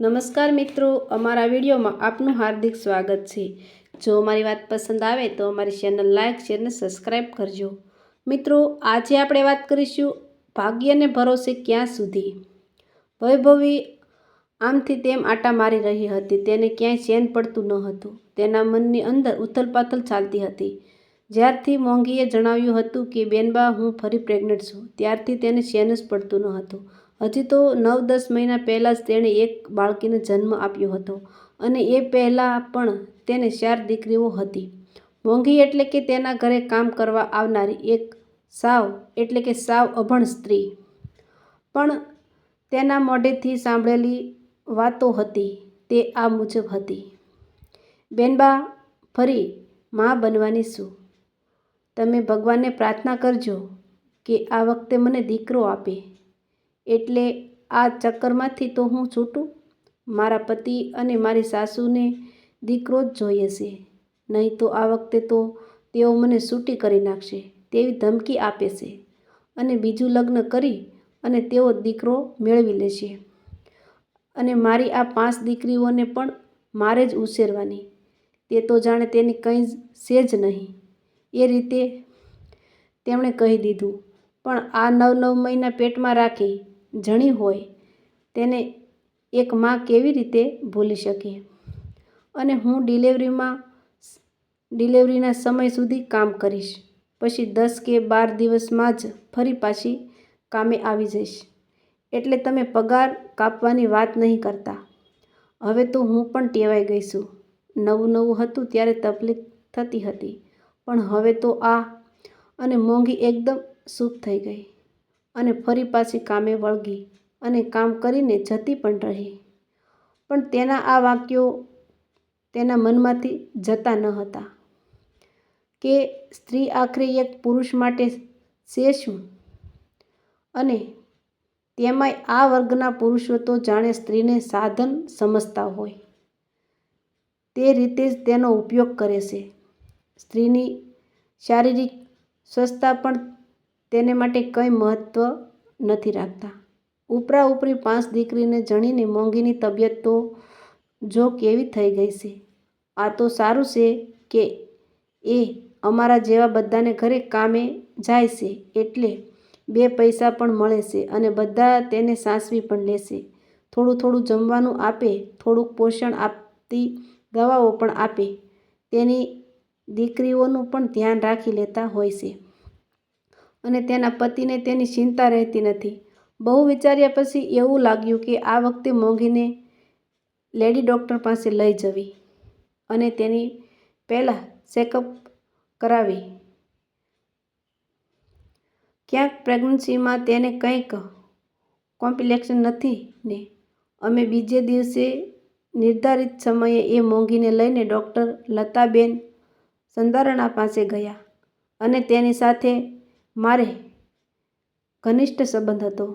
નમસ્કાર મિત્રો, અમારા વિડીયોમાં આપનું હાર્દિક સ્વાગત છે. જો અમારી વાત પસંદ આવે તો અમારી ચેનલ લાઇક શેર અને સબસ્ક્રાઈબ કરજો. મિત્રો, આજે આપણે વાત કરીશું ભાગ્યને ભરોસે ક્યાં સુધી? વૈભવી આમથી તેમ આટા મારી રહી હતી, તેને ક્યાંય ચેન પડતું ન હતું. તેના મનની અંદર ઉથલપાથલ ચાલતી હતી. જ્યારથી મોંઘીએ જણાવ્યું હતું કે, બેનબા, હું ફરી પ્રેગ્નન્ટ છું. ત્યારથી તેને ચેન જ પડતું ન હતું. હજી તો નવ દસ મહિના પહેલાં જ તેણે એક બાળકીને જન્મ આપ્યો હતો અને એ પહેલાં પણ તેને ચાર દીકરીઓ હતી. મોંઘી એટલે કે તેના ઘરે કામ કરવા આવનારી એક સાવ એટલે કે સાવ અભણ સ્ત્રી. પણ તેના મોઢેથી સાંભળેલી વાતો હતી તે આ મુજબ હતી. બેનબા, ફરી મા બનવાની શું તમે ભગવાનને પ્રાર્થના કરજો કે આ વખતે મને દીકરો આપે. એટલે આ ચક્કરમાંથી તો હું છૂટું. મારા પતિ અને મારી સાસુને દીકરો જ જોઈએ છે. નહીં તો આ વખતે તો તેઓ મને છૂટી કરી નાખશે, તેવી ધમકી આપે છે. અને બીજું લગ્ન કરી અને તેઓ દીકરો મેળવી લેશે. અને મારી આ પાંચ દીકરીઓને પણ મારે જ ઉછેરવાની. તે તો જાણે તેની કંઈ છે જ નહીં. એ રીતે તેમણે કહી દીધું. પણ આ નવ નવ મહિના પેટમાં રાખી જણી હોય તેને એક માં કેવી રીતે ભૂલી શકે અને હું ડિલિવરીમાં ડિલિવરીના સમય સુધી કામ કરીશ. પછી દસ કે બાર દિવસમાં જ ફરી પાછી કામે આવી જઈશ. એટલે તમે પગાર કાપવાની વાત નહીં કરતા. હવે તો હું પણ ટેવાઈ ગઈ છું. નવું નવું હતું ત્યારે તકલીફ થતી હતી. પણ હવે તો આ અને મોંઘી એકદમ સૂપ થઈ ગઈ. અને ફરી પાછી કામે વળગી અને કામ કરીને જતી પણ રહી. પણ તેના આ વાક્યો તેના મનમાંથી જતા ન હતા. કે સ્ત્રી આખરે એક પુરુષ માટે છે શું? અને તેમાંય આ વર્ગના પુરુષો તો જાણે સ્ત્રીને સાધન સમજતા હોય. તે રીતે જ તેનો ઉપયોગ કરે છે. સ્ત્રીની શારીરિક સ્વસ્થતા પણ તેને માટે કંઈ મહત્ત્વ નથી રાખતા. ઉપરા ઉપરી પાંચ દીકરીને જણીને મોંઘીની તબિયત તો જો કેવી થઈ ગઈ છે? આ તો સારું છે કે એ અમારા જેવા બધાને ઘરે કામે જાય છે એટલે બે પૈસા પણ મળે છે અને બધા તેને સાસવી પણ લેશે થોડું થોડું જમવાનું આપે, થોડુંક પોષણ આપતી દવાઓ પણ આપે. તેની દીકરીઓનું પણ ધ્યાન રાખી લેતા હોય છે. અને તેના પતિને તેની ચિંતા રહેતી નથી. બહુ વિચાર્યા પછી એવું લાગ્યું કે આ વખતે મોંઘીને લેડી ડૉક્ટર પાસે લઈ જવી અને તેની પહેલાં ચેકઅપ કરાવી. ક્યાંક પ્રેગ્નન્સીમાં તેને કંઈક કોમ્પિલેક્શન નથી ને અમે બીજે દિવસે નિર્ધારિત સમયે એ મોંઘીને લઈને ડૉક્ટર લતાબેન સંધારણા પાસે ગયા અને તેની સાથે મારે ઘનિષ્ઠ સંબંધ હતો,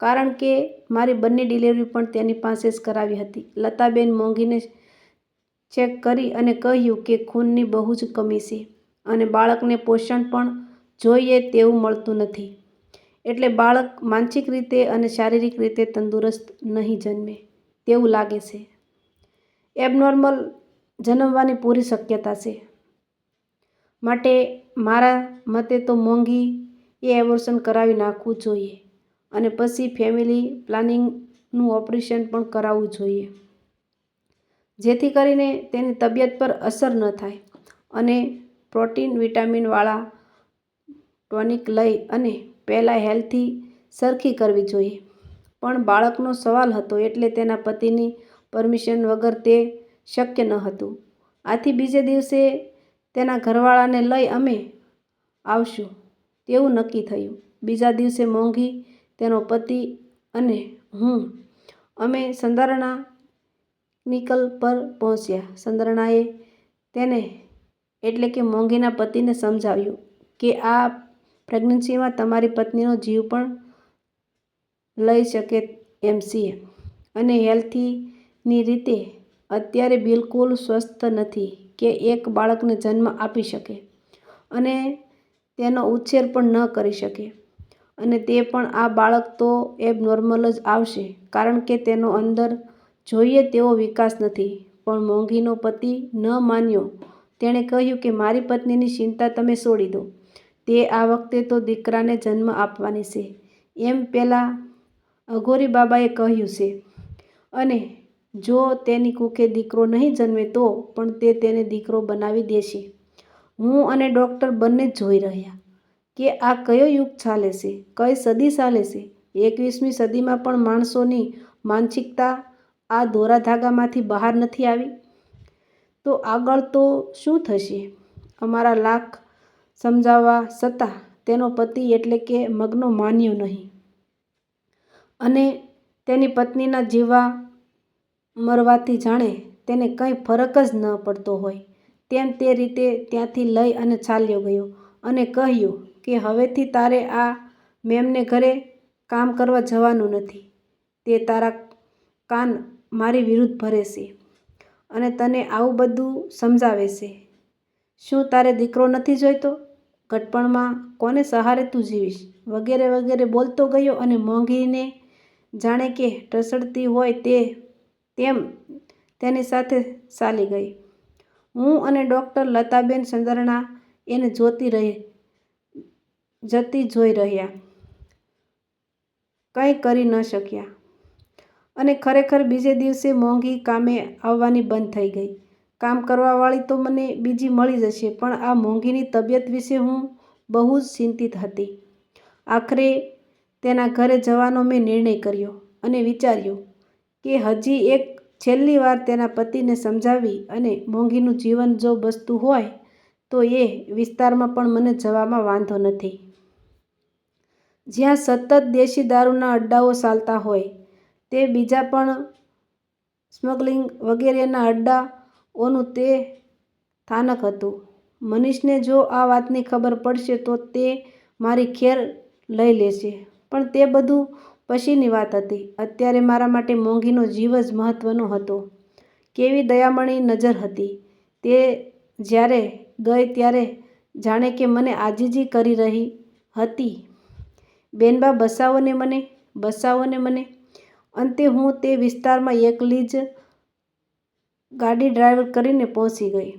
કારણ કે મારી બંને ડિલિવરી પણ તેની પાસે જ કરાવી હતી. લતાબેન મોંઘીને ચેક કરી અને કહ્યું કે ખૂનની બહુ જ કમી છે અને બાળકને પોષણ પણ જોઈએ તેવું મળતું નથી. એટલે બાળક માનસિક રીતે અને શારીરિક રીતે તંદુરસ્ત નહીં જન્મે તેવું લાગે છે. એબનોર્મલ જન્મવાની પૂરી શક્યતા છે. માટે મારા મતે તો મોંઘી એ એબોર્શન કરાવી નાખવું જોઈએ અને પછી ફેમિલી પ્લાનિંગનું ઓપરેશન પણ કરાવવું જોઈએ. જેથી કરીને તેની તબિયત પર અસર ન થાય અને પ્રોટીન વિટામિનવાળા ટોનિક લઈ અને પહેલાં હેલ્થી સરખી કરવી જોઈએ. પણ બાળકનો સવાલ હતો એટલે તેના પતિની પરમિશન વગર તે શક્ય ન હતું. આથી બીજે દિવસે તેના ઘરવાળાને લઈ અમે આવશું. તેવું નક્કી થયું. બીજા દિવસે મોંઘી તેનો પતિ અને હું, અમે સંદારણા નિકલ પર પહોંચ્યા. સંદરણાએ તેને એટલે કે મોંઘીના પતિને સમજાવ્યું કે આ પ્રેગ્નન્સીમાં તમારી પત્નીનો જીવ પણ લઈ શકે એમ છીએ અને હેલ્થીની રીતે અત્યારે બિલકુલ સ્વસ્થ નથી. કે એક બાળકને જન્મ આપી શકે અને તેનો ઉછેર પણ ન કરી શકે. અને તે પણ આ બાળક તો એબનોર્મલ જ આવશે, કારણ કે તેનો અંદર જોઈએ તેવો વિકાસ નથી. પણ મોંઘીનો પતિ ન માન્યો. તેણે કહ્યું કે, મારી પત્નીની ચિંતા તમે છોડી દો. તે આ વખતે તો દીકરાને જન્મ આપવાની છે. એમ પેલા અઘોરી બાબાએ કહ્યું છે. અને જો તેની કુખે દીકરો નહીં જન્મે તો પણ તે તેને દીકરો બનાવી દેશે. હું અને ડૉક્ટર બંને જોઈ રહ્યા કે આ કયો યુગ ચાલે છે, કઈ સદી ચાલે છે. એકવીસમી સદીમાં પણ માણસોની માનસિકતા આ દોરા ધાગામાંથી બહાર નથી આવી. તો આગળ તો શું થશે? અમારા લાખ સમજાવવા છતાં તેનો પતિ એટલે કે મગનો માન્યો નહીં. અને તેની પત્નીના જીવા મરવાથી જાણે તેને કંઈ ફરક જ ન પડતો હોય. તેમ તે રીતે ત્યાંથી લઈ અને ચાલ્યો ગયો અને કહ્યું કે હવેથી તારે આ મેમને ઘરે કામ કરવા જવાનું નથી. તે તારા કાન મારી વિરુદ્ધ ભરે છે અને તને આવું બધું સમજાવે છે શું તારે દીકરો નથી જોઈતો? ઘટપણમાં કોને સહારે તું જીવીશ? વગેરે વગેરે બોલતો ગયો અને મોંઘીને જાણે કે ઢસડતી હોય તે તેમ તેની સાથે ચાલી ગઈ. હું અને ડૉક્ટર લતાબેન ચંદ્રણા એને જોતી રહી, જતી જોઈ રહ્યા. કંઈ કરી ન શક્યા. અને ખરેખર બીજે દિવસે મોંઘી કામે આવવાની બંધ થઈ ગઈ. કામ કરવાવાળી તો મને બીજી મળી જશે, પણ આ મોંઘીની તબિયત વિશે હું બહુ જ ચિંતિત હતી. આખરે તેના ઘરે જવાનો મેં નિર્ણય કર્યો અને વિચાર્યું કે હજી એક છેલ્લી વાર તેના પતિને સમજાવી અને મોંઘીનું જીવન જો બસતું હોય, તો એ વિસ્તારમાં પણ મને જવામાં વાંધો નથી. જ્યાં સતત દેશી દારૂના અડ્ડાઓ ચાલતા હોય, તે બીજા પણ સ્મગલિંગ વગેરેના અડ્ડાઓનું તે સ્થાનક હતું. મનીષને જો આ વાતની ખબર પડશે, તો તે મારી ખેર લઈ લેશે. પણ તે બધું પછીની વાત હતી. અત્યારે મારા માટે મોંઘીનો જીવ જ મહત્ત્વનો હતો. કેવી દયામણી નજર હતી. તે જ્યારે ગઈ ત્યારે જાણે કે મને આજીજી કરી રહી હતી. બેનબા, બસાવોને મને બસાવોને મને. અંતે હું તે વિસ્તારમાં એકલી જ ગાડી ડ્રાઈવર કરીને પહોંચી ગઈ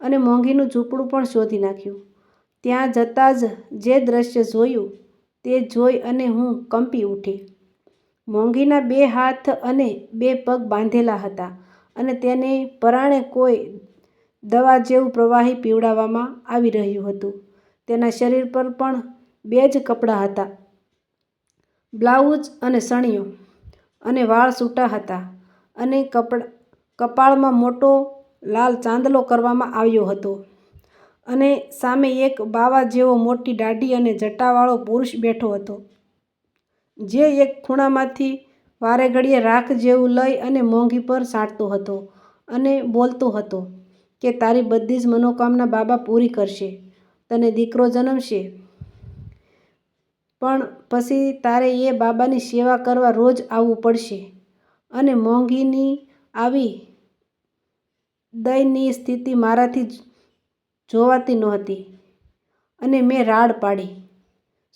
અને મોંઘીનું ઝૂંપડું પણ શોધી નાખ્યું. ત્યાં જતાં જ જે દ્રશ્ય જોયું તે જોઈ અને હું કંપી ઉઠી. મોંઘીના બે હાથ અને બે પગ બાંધેલા હતા અને તેને પરાણે કોઈ દવા જેવું પ્રવાહી પીવડાવવામાં આવી રહ્યું હતું. તેના શરીર પર પણ બે જ કપડાં હતા, બ્લાઉઝ અને સણિયો અને વાળ સૂટા હતા અને કપડા, કપાળમાં મોટો લાલ ચાંદલો કરવામાં આવ્યો હતો. અને સામે એક બાવા જેવો મોટી દાઢી અને જટાવાળો પુરુષ બેઠો હતો. જે એક ખૂણામાંથી વારે ઘડીએ રાખ જેવું લઈ અને મોંઘી પર સાંટતો હતો અને બોલતો હતો કે, તારી બધી જ મનોકામના બાબા પૂરી કરશે, તને દીકરો જન્મશે. પણ પછી તારે એ બાબાની સેવા કરવા રોજ આવવું પડશે. અને મોંઘીની આવી દયનીય સ્થિતિ મારાથી જોવાતી નહોતી. અને મેં રાડ પાડી.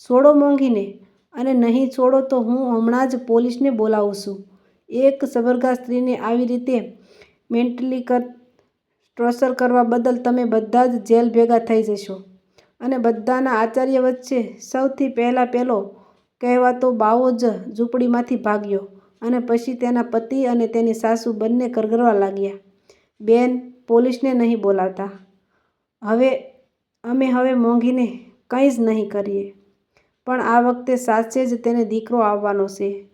છોડો મોંઘીને અને નહીં છોડો તો હું હમણાં જ પોલીસને બોલાવું છું. એક સબરગા સ્ત્રીને આવી રીતે મેન્ટલી કર, ટોર્ચર કરવા બદલ તમે બધા જ જેલ ભેગા થઈ જશો. અને બધાના આચાર્ય વચ્ચે સૌથી પહેલાં પહેલો કહેવાતો બાવો જ ઝૂંપડીમાંથી ભાગ્યો અને પછી તેના પતિ અને તેની સાસુ બંને કરગરવા લાગ્યા. બેન, પોલીસને નહીં બોલાવતા. હવે અમે હવે મોંઘીને કંઈ જ નહીં કરીએ. પણ આ વખતે સાચે જ તેને દીકરો આવવાનો છે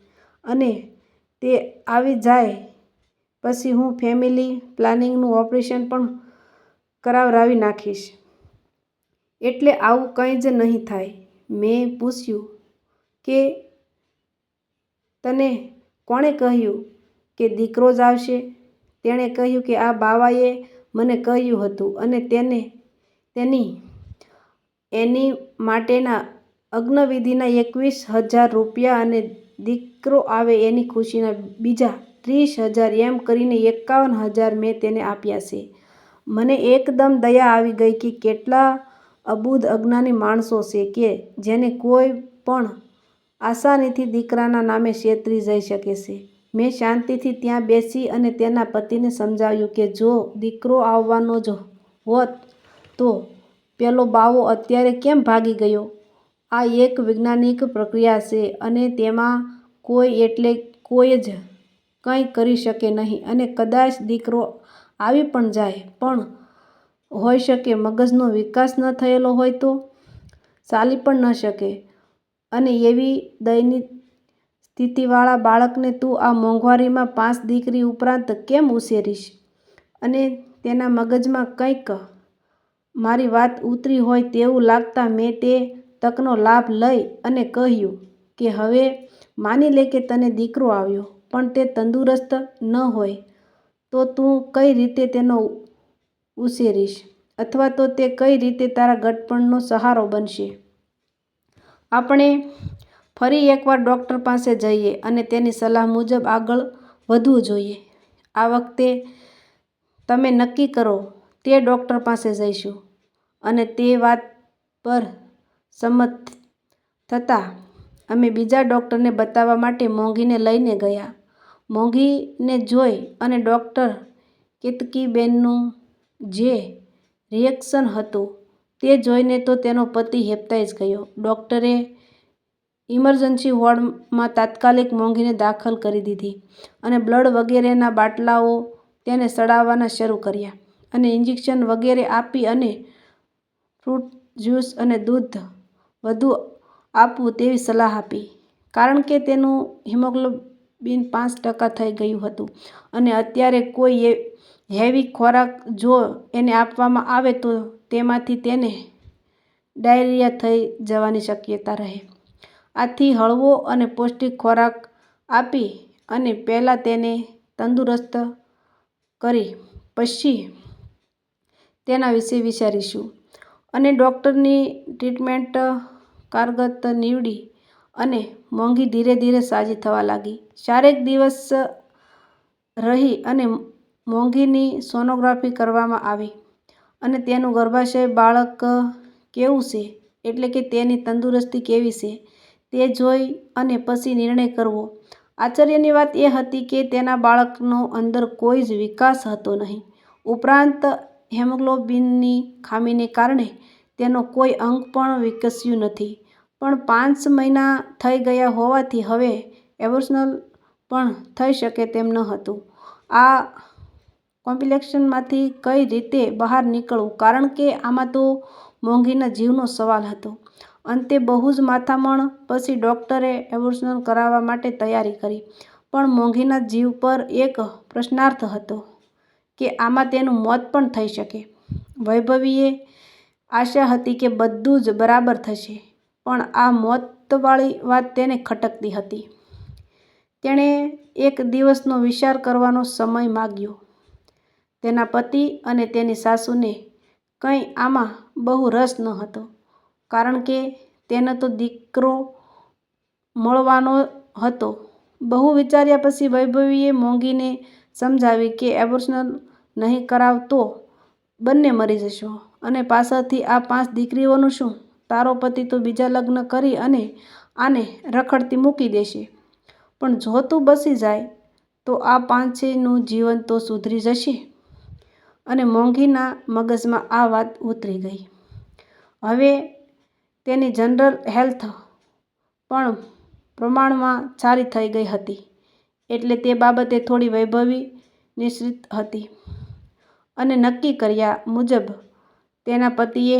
અને તે આવી જાય. પછી હું ફેમિલી પ્લાનિંગનું ઓપરેશન પણ કરાવરાવી નાખીશ. એટલે આવું કંઈ જ નહીં થાય. મેં પૂછ્યું કે તને કોણે કહ્યું કે દીકરો જ આવશે? તેણે કહ્યું કે આ બાવાએ મને કહ્યું હતું અને તેને તેની, એની માટેના અગ્નવિધિના એકવીસ હજાર રૂપિયા અને દીકરો આવે એની ખુશીના બીજા ત્રીસ હજાર એમ કરીને એકાવન હજાર મેં તેને આપ્યા છે. મને એકદમ દયા આવી ગઈ કે કેટલા અબૂધ અજ્ઞાની માણસો છે કે જેને કોઈ પણ આસાનીથી દીકરાના નામે છેતરી જઈ શકે છે. મેં શાંતિથી ત્યાં બેસી અને તેના પતિને સમજાવ્યું કે જો દીકરો આવવાનો જ હોત તો પેલો બાવો અત્યારે કેમ ભાગી ગયો? આ એક વૈજ્ઞાનિક પ્રક્રિયા છે અને તેમાં કોઈ એટલે કોઈ જ કંઈ કરી શકે નહીં અને કદાચ દીકરો આવી પણ જાય, પણ હોઈ શકે મગજનો વિકાસ ન થયેલો હોય તો? ચાલી પણ ન શકે અને એવી દયનીય સ્થિતિવાળા બાળકને તું આ મોંઘવારીમાં પાંચ દીકરી ઉપરાંત કેમ ઉછેરીશ? અને તેના મગજમાં કંઈક મારી વાત ઉતરી હોય તેવું લાગતાં મેં તે તકનો લાભ લઈ અને કહ્યું કે હવે માની લે કે તને દીકરો આવ્યો, પણ તે તંદુરસ્ત ન હોય, તો તું કઈ રીતે તેનો ઉછેરીશ અથવા તો તે કઈ રીતે તારા ગટપણનો સહારો બનશે? આપણે ફરી એકવાર ડૉક્ટર પાસે જઈએ અને તેની સલાહ મુજબ આગળ વધવું જોઈએ. આ વખતે તમે નક્કી કરો તે ડૉક્ટર પાસે જઈશું. અને તે વાત પર સંમત થતાં અમે બીજા ડૉક્ટરને બતાવવા માટે મોંઘીને લઈને ગયા. મોંઘીને જોઈ અને ડૉક્ટર કેતકીબેનનું જે રિએક્શન હતું તે જોઈને તો તેનો પતિ હેપતાઈ જ ગયો. ડોક્ટરે ઇમરજન્સી વોર્ડમાં તાત્કાલિક મોંઘીને દાખલ કરી દીધી અને બ્લડ વગેરેના બાટલાઓ તેને સડાવવાના શરૂ કર્યા અને ઇન્જેક્શન વગેરે આપી અને ફ્રૂટ જ્યુસ અને દૂધ વધુ આપવું તેવી સલાહ આપી. કારણ કે તેનું હિમોગ્લોબિન પાંચ ટકા થઈ ગયું હતું અને અત્યારે કોઈ હેવી ખોરાક જો એને આપવામાં આવે તો તેમાંથી તેને ડાયરિયા થઈ જવાની શક્યતા રહે. આથી હળવો અને પૌષ્ટિક ખોરાક આપી અને પહેલાં તેને તંદુરસ્ત કરી પછી તેના વિશે વિચારીશું. અને ડૉક્ટરની ટ્રીટમેન્ટ કારગત નીવડી અને મોંઘી ધીરે ધીરે સાજી થવા લાગી. ચારેક દિવસ રહી અને મોંઘીની સોનોગ્રાફી કરવામાં આવી અને તેનું ગર્ભાશય બાળક કેવું છે એટલે કે તેની તંદુરસ્તી કેવી છે તે જોઈ અને પછી નિર્ણય કરવો. આશ્ચર્યની વાત એ હતી કે તેના બાળકનો અંદર કોઈ જ વિકાસ હતો નહીં. ઉપરાંત હિમોગ્લોબિનની ખામીને કારણે તેનો કોઈ અંગ પણ વિકસ્યું નથી. પણ પાંચ મહિના થઈ ગયા હોવાથી હવે એબોર્શન પણ થઈ શકે તેમ ન હતું. આ કોમ્પ્લિકેશનમાંથી કઈ રીતે બહાર નીકળવું કારણ કે આમાં તો મોંઘીના જીવનો સવાલ હતો. અંતે બહુ જ માથામણ પછી ડૉક્ટરે એબોર્શન કરાવવા માટે તૈયારી કરી. પણ મોંઘીના જીવ પર એક પ્રશ્નાર્થ હતો કે આમાં તેનું મોત પણ થઈ શકે. વૈભવીએ આશા હતી કે બધું જ બરાબર થશે, પણ આ મોતવાળી વાત તેને ખટકતી હતી. તેણે એક દિવસનો વિચાર કરવાનો સમય માગ્યો. તેના પતિ અને તેની સાસુને કંઈ આમાં બહુ રસ ન હતો, કારણ કે તેને તો દીકરો મળવાનો હતો. બહુ વિચાર્યા પછી વૈભવીએ મોંઘીને સમજાવી કે એબોર્શન નહીં કરાવ તો બંને મરી જશો અને પાછળથી આ પાંચ દીકરીઓનું શું? તારો પતિ તો બીજા લગ્ન કરી અને આને રખડતી મૂકી દેશે. પણ જો તું બસી જાય, તો આ પાંચેયનું જીવન તો સુધરી જશે. અને મોંઘીના મગજમાં આ વાત ઉતરી ગઈ. હવે તેની જનરલ હેલ્થ પણ પ્રમાણમાં સારી થઈ ગઈ હતી એટલે તે બાબતે થોડી વૈભવી નિશ્ચિત હતી. અને નક્કી કર્યા મુજબ તેના પતિએ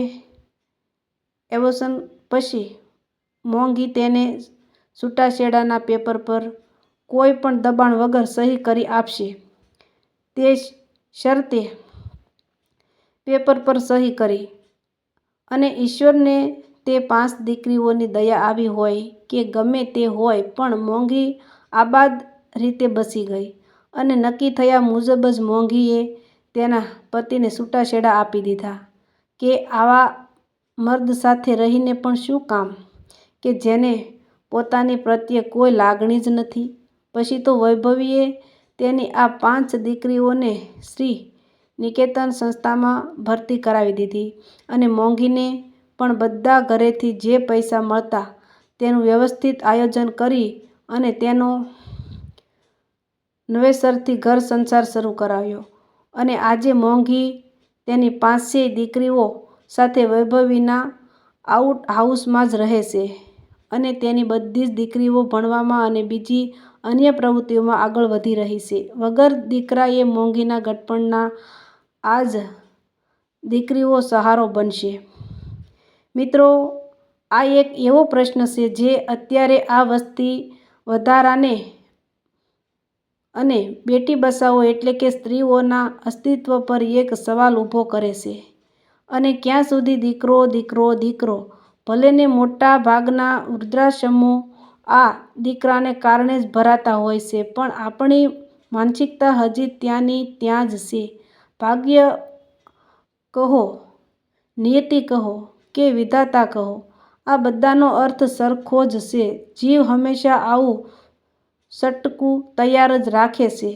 એવોસન પછી મોંઘી તેને છૂટાછેડાના પેપર પર કોઈ પણ દબાણ વગર સહી કરી આપશે તે શરતે પેપર પર સહી કરી. અને ઈશ્વરને તે પાંચ દીકરીઓની દયા આવી હોય કે ગમે તે હોય પણ મોંઘી આબાદ રીતે બસી ગઈ અને નક્કી થયા મુજબ જ મોંઘીએ તેના પતિને છૂટાછેડા આપી દીધા કે આવા મર્દ સાથે રહીને પણ શું કામ કે જેને પોતાની પ્રત્યે કોઈ લાગણી જ નથી. પછી તો વૈભવીએ તેની આ પાંચ દીકરીઓને શ્રી નિકેતન સંસ્થામાં ભરતી કરાવી દીધી અને મોંઘીને પણ બધા ઘરેથી જે પૈસા મળતા તેનું વ્યવસ્થિત આયોજન કરી અને તેનો નવેસરથી ઘર સંસાર શરૂ કરાવ્યો અને આજે મોંઘી તેની પાંચેય દીકરીઓ સાથે વૈભવીના આઉટ હાઉસમાં જ રહે છે અને તેની બધી જ દીકરીઓ ભણવામાં અને બીજી અન્ય પ્રવૃત્તિઓમાં આગળ વધી રહી છે. વગર દીકરાએ મોંઘીના ગટપણના આ જ દીકરીઓ સહારો બનશે. મિત્રો, આ એક એવો પ્રશ્ન છે જે અત્યારે આ વસ્તી વધારાને અને બેટી બચાવો એટલે કે સ્ત્રીઓના અસ્તિત્વ પર એક સવાલ ઊભો કરે છે. અને ક્યાં સુધી દીકરો દીકરો દીકરો, ભલેને મોટા ભાગના વૃદ્ધાશ્રમો આ દીકરાને કારણે જ ભરાતા હોય છે, પણ આપણી માનસિકતા હજી ત્યાંની ત્યાં જ છે. ભાગ્ય કહો, નિયતિ કહો કે વિધાતા કહો, આ બધાનો અર્થ સરખો જ છે. જીવ હંમેશા આવું સટકું તૈયાર જ રાખે છે.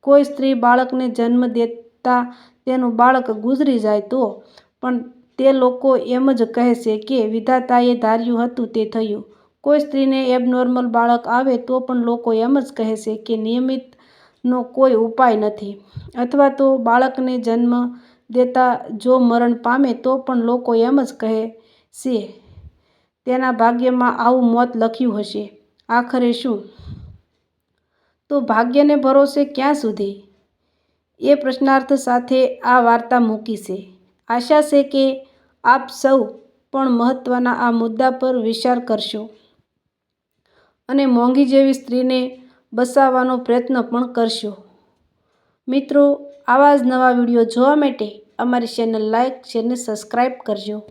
કોઈ સ્ત્રી બાળકને જન્મ દેતા તેનું બાળક ગુજરી જાય તો? પણ તે લોકો એમ જ કહે છે કે વિધાતાએ ધાર્યું હતું તે થયું. કોઈ સ્ત્રીને એબનોર્મલ બાળક આવે તો પણ લોકો એમ જ કહે છે કે નિયમિતનો કોઈ ઉપાય નથી. અથવા તો બાળકને જન્મ દેતા જો મરણ પામે તો પણ લોકો એમ જ કહે છે. તેના ભાગ્યમાં આવું મોત લખ્યું હશે. આખરે શું? તો ભાગ્યને ભરોસે ક્યાં સુધી? એ પ્રશ્નાર્થ સાથે આ વાર્તા મૂકી છે. આશા છે કે આપ સૌ પણ મહત્ત્વના આ મુદ્દા પર વિચાર કરશો અને મોંઘી જેવી સ્ત્રીને બસાવવાનો પ્રયત્ન પણ કરશો. મિત્રો, આવા જ નવા વીડિયો જોવા માટે અમારી ચેનલ લાઇક શેરને સબસ્ક્રાઈબ કરજો.